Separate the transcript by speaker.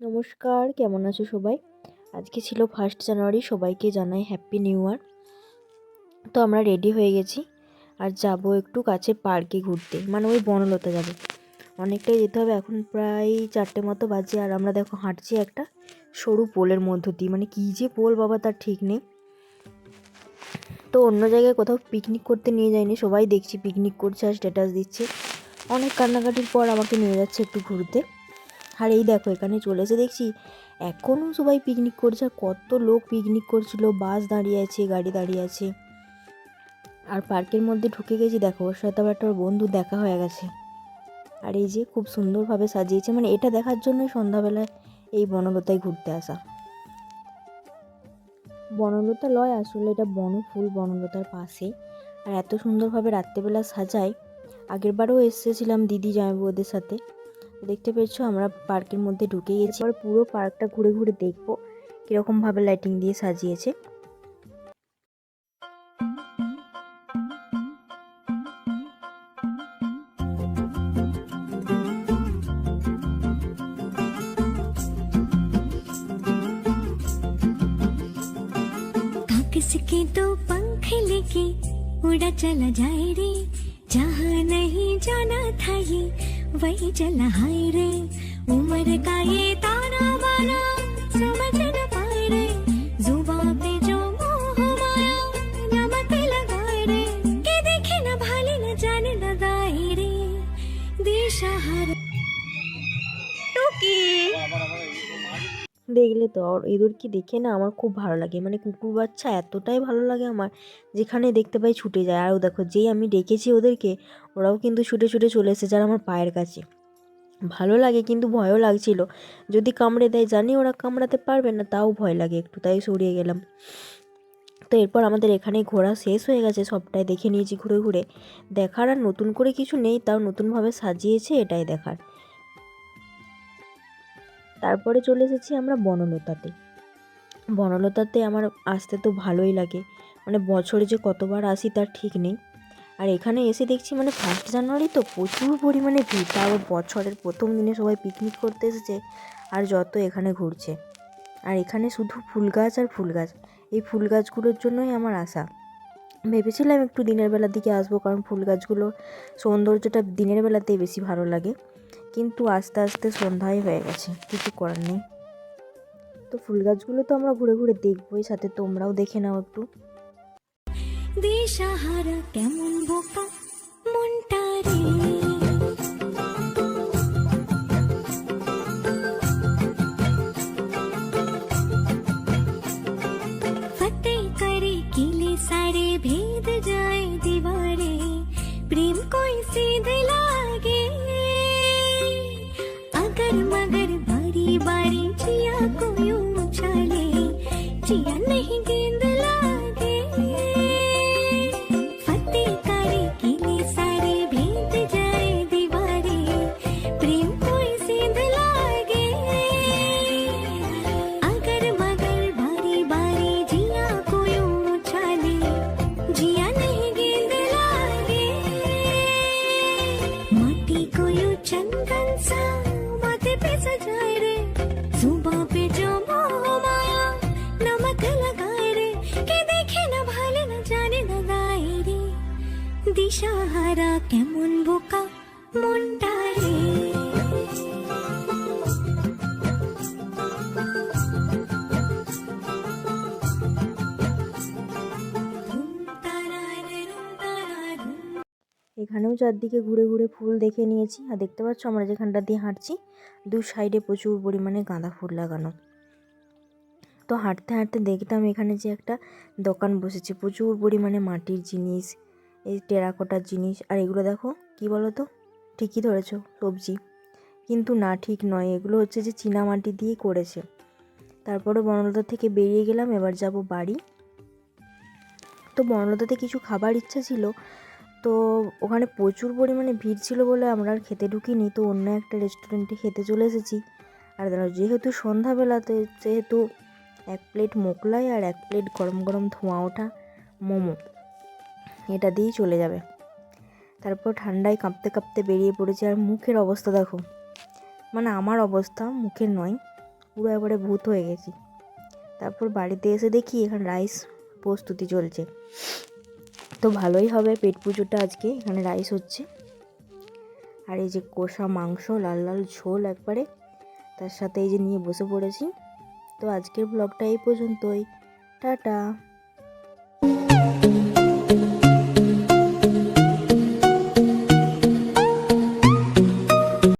Speaker 1: নমস্কার, কেমন আছো সবাই? আজকে ছিল ফার্স্ট জানুয়ারি সবাইকে জানাই হ্যাপি নিউ ইয়ার তো আমরা রেডি হয়ে গেছি আর যাব একটু কাছে পার্কে ঘুরতে। মানে ওই বনলতা যাবে। অনেকটাই যেতে হবে, এখন প্রায় চারটে মতো বাজে। আর আমরা দেখো হাঁটছি একটা সরু পোলের মধ্য দিয়ে। মানে কী যে পোল বাবা, তার ঠিক নেই। তো অন্য জায়গায় কোথাও পিকনিক করতে নিয়ে যায়নি সবাই দেখছি পিকনিক করছে আর স্ট্যাটাস দিচ্ছে। অনেক কান্নাকাটির পর আমাকে নিয়ে যাচ্ছে একটু ঘুরতে। আর এই দেখো, এখানে চলে এসে দেখছি এখনও সবাই পিকনিক করছে, আর কত লোক পিকনিক করছিল বাস দাঁড়িয়ে আছে, গাড়ি দাঁড়িয়ে আছে। আর পার্কের মধ্যে ঢুকে গেছি, দেখো, ওর সাথে আবার একটা বন্ধু দেখা হয়ে গেছে। আর এই যে খুব সুন্দরভাবে সাজিয়েছে মানে এটা দেখার জন্যই সন্ধ্যাবেলায় এই বনলতায় ঘুরতে আসা। বনলতা লয়, আসলে এটা বনফুল বনলতার পাশে। আর এত সুন্দরভাবে রাত্রেবেলা সাজায়। আগেরবারও এসেছিলাম দিদি জামাইবু ওদের সাথে। দেখতে পেয়েছো আমরা পার্কের মধ্যে ঢুকে গেছি আর পুরো পার্কটা ঘুরে ঘুরে দেখবো কীরকমভাবে লাইটিং দিয়ে সাজিয়েছে
Speaker 2: कागज के दो पंख लेके उड़ा चला जाए रे जहाँ नहीं जाना था ये वही चला हाय रे उम्र का ये ताना बाना समझ न पाए रे जुबा पे जो मोह माया नमक लगाए रे के देखे न भाले न जाने न गाए रे दिशाहारा
Speaker 1: দেখলে তো আর এদেরকে দেখে না আমার খুব ভালো লাগে। মানে কুকুর বাচ্চা এতটাই ভালো লাগে আমার, যেখানে দেখতে পাই ছুটে যায়। আর দেখো যেই আমি ডেকেছি ওদেরকে, ওরাও কিন্তু ছুটে ছুটে চলে এসেছে আর আমার পায়ের কাছে। ভালো লাগে কিন্তু ভয়ও লাগছিল। যদি কামড়ে দেয় জানি ওরা কামড়াতে পারবে না, তাও ভয় লাগে একটু, তাই সরিয়ে গেলাম। তো এরপর আমাদের এখানে ঘোরা শেষ হয়ে গেছে, সবটাই দেখে নিয়েছি ঘুরে ঘুরে। দেখার আর নতুন করে কিছু নেই, তাও নতুনভাবে সাজিয়েছে, এটাই দেখার। তারপরে চলে এসেছি আমরা বনলতাতে। বনলতাতে আমার আসতে তো ভালোই লাগে। মানে বছরে যে কতবার আসি তার ঠিক নেই। আর এখানে এসে দেখছি মানে ফার্স্ট জানুয়ারি তো প্রচুর পরিমাণে ভিড়। তাও বছরের প্রথম দিনে সবাই পিকনিক করতে এসেছে আর যত এখানে ঘুরছে। আর এখানে শুধু ফুল গাছ আর ফুল গাছ। এই ফুল গাছগুলোর জন্যই আমার আশা। ভেবেছিলাম একটু দিনের বেলার দিকে আসব কারণ ফুল গাছগুলোর সৌন্দর্যটা দিনের বেলাতেই বেশি ভালো লাগে। কিন্তু আস্তে আস্তে সন্ধ্যাই হয়ে গেছে, কিছু করার নেই। তো ফুল গাছগুলো তো আমরা ঘুরে ঘুরে দেখবোই, সাথে তোমরাও দেখে নাও একটু।
Speaker 2: দিশাহারা কেমন বোকা? जुबा पे जो मोह माया नमक लगाए रे के देखे न भाले न जाने न गाए रे দিশাহারা কেমন বোকা মনটা
Speaker 1: এখানেও চারদিকে ঘুরে ঘুরে ফুল দেখে নিয়েছি। আর দেখতে পাচ্ছ আমরা যেখানটা দিয়ে হাঁটছি, দু সাইডে প্রচুর পরিমাণে গাঁদা ফুল লাগানো। তো হাঁটতে হাঁটতে দেখতাম এখানে যে একটা দোকান বসেছে, প্রচুর পরিমাণে মাটির জিনিস, এই টেরাকোটার জিনিস। আর এগুলো দেখো, কি বলো তো ঠিকই ধরেছো, সবজি। কিন্তু না, ঠিক নয়। এগুলো হচ্ছে যে চীনা মাটি দিয়েই করেছে। তারপরে বনলতা থেকে বেরিয়ে গেলাম, এবার যাব বাড়ি। তো বনলতাতে কিছু খাবার ইচ্ছা ছিল তো ওখানে প্রচুর পরিমাণে ভিড় ছিল বলে আমরা আর খেতে ঢুকিনি। তো অন্য একটা রেস্টুরেন্টে খেতে চলে এসেছি। আর যেহেতু সন্ধ্যাবেলাতে যেহেতু এক প্লেট মোগলাই আর এক প্লেট গরম গরম ধোঁয়া ওঠা মোমো, এটা দিয়েই চলে যাবে। তারপর ঠান্ডায় কাঁপতে কাঁপতে বেরিয়ে পড়েছে। আর মুখের অবস্থা দেখো মানে আমার অবস্থা মুখের নয়, পুরো একবারে ভূত হয়ে গেছি। তারপর বাড়িতে এসে দেখি এখানে রাইস প্রস্তুতি চলছে। তো ভালোই হবে পেট পুজোটা আজকে, এখানে রাইস হচ্ছে। আর এই যে কষা মাংস, লাল লাল ঝোল একবারে, তার সাথে এই যে নিয়ে বসে পড়েছি। তো আজকের ব্লগটা এই পর্যন্তই। টাটা।